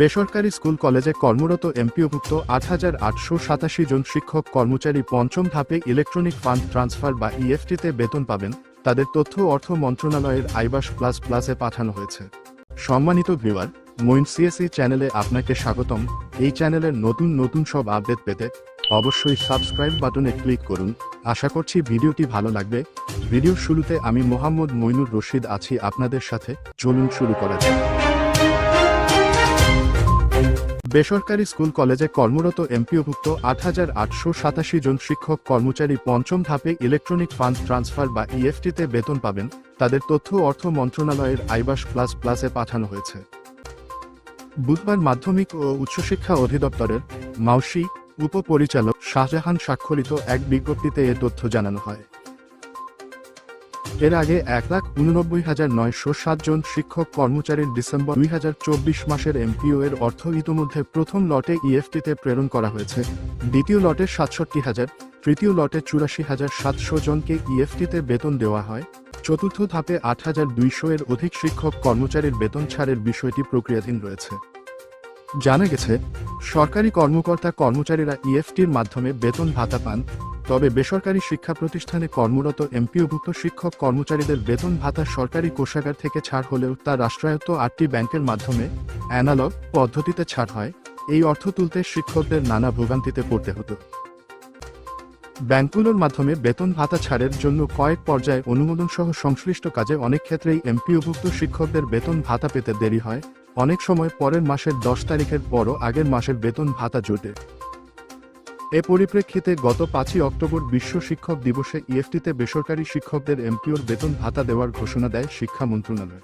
বেসরকারি স্কুল কলেজে কর্মরত এমপিওভুক্ত আট হাজার আটশো সাতাশি জন শিক্ষক কর্মচারী পঞ্চম ধাপে ইলেকট্রনিক ফান্ড ট্রান্সফার বা ইএফটিতে বেতন পাবেন। তাদের তথ্য অর্থ মন্ত্রণালয়ের আইবাস প্লাস প্লাসে পাঠানো হয়েছে। সম্মানিত ভিউয়ার মইন সিএসি চ্যানেলে আপনাকে স্বাগতম। এই চ্যানেলের নতুন নতুন সব আপডেট পেতে অবশ্যই সাবস্ক্রাইব বাটনে ক্লিক করুন। আশা করছি ভিডিওটি ভালো লাগবে। ভিডিওর শুরুতে আমি মোহাম্মদ মইনুর রশিদ আছি আপনাদের সাথে। চলুন শুরু করা যাক। বেসরকারি স্কুল কলেজে কর্মরত এমপিওভুক্ত আট হাজার আটশো সাতাশি জন শিক্ষক কর্মচারী পঞ্চম ধাপে ইলেকট্রনিক ফান্ড ট্রান্সফার বা ইএফটিতে বেতন পাবেন। তাদের তথ্য অর্থ মন্ত্রণালয়ের আইবাস প্লাস প্লাসে পাঠানো হয়েছে। বুধবার মাধ্যমিক ও উচ্চশিক্ষা অধিদপ্তরের মাউসি উপপরিচালক শাহজাহান স্বাক্ষরিত এক বিজ্ঞপ্তিতে এ তথ্য জানানো হয়। এর আগে এক লাখ উননব্বই হাজার নয়শো সাত জন শিক্ষক কর্মচারীর ডিসেম্বর দুই হাজার চব্বিশ মাসের এমপিও এর অর্থ ইতিমধ্যে প্রথম লটে ইএফটিতে প্রেরণ করা হয়েছে। দ্বিতীয় লটে সাতষট্টি হাজার, তৃতীয় লটে চুরাশি হাজার সাতশো জনকে ইএফটিতে বেতন দেওয়া হয়। চতুর্থ ধাপে আট হাজার দুইশো এর অধিক শিক্ষক কর্মচারীর বেতন ছাড়ের বিষয়টি প্রক্রিয়াধীন রয়েছে। জানা গেছে, সরকারি কর্মকর্তা কর্মচারীরা ইএফটির মাধ্যমে বেতন ভাতা পান, তবে বেসরকারি শিক্ষা প্রতিষ্ঠানে কর্মরত এমপিওভুক্ত শিক্ষক কর্মচারীদের বেতন ভাতা সরকারি কোষাগার থেকে ছাড় হলেও তা রাষ্ট্রায়ত্ত আটটি ব্যাংকের মাধ্যমে অ্যানালগ পদ্ধতিতে ছাড় হয়। এই অর্থ তুলতে শিক্ষকদের নানা ভোগান্তিতে পড়তে হতো। ব্যাংকগুলোর মাধ্যমে বেতন ভাতা ছাড়ের জন্য কয়েক পর্যায়ে অনুমোদন সহ সংশ্লিষ্ট কাজে অনেক ক্ষেত্রেই এমপিওভুক্ত শিক্ষকদের বেতন ভাতা পেতে দেরি হয়। অনেক সময় পরের মাসের দশ তারিখের পরও আগের মাসের বেতন ভাতা জোটে। এ পরিপ্রেক্ষিতে গত পাঁচই অক্টোবর বিশ্ব শিক্ষক দিবসে ইএফটিতে বেসরকারি শিক্ষকদের এমপিওর বেতন ভাতা দেওয়ার ঘোষণা দেয় শিক্ষা মন্ত্রণালয়।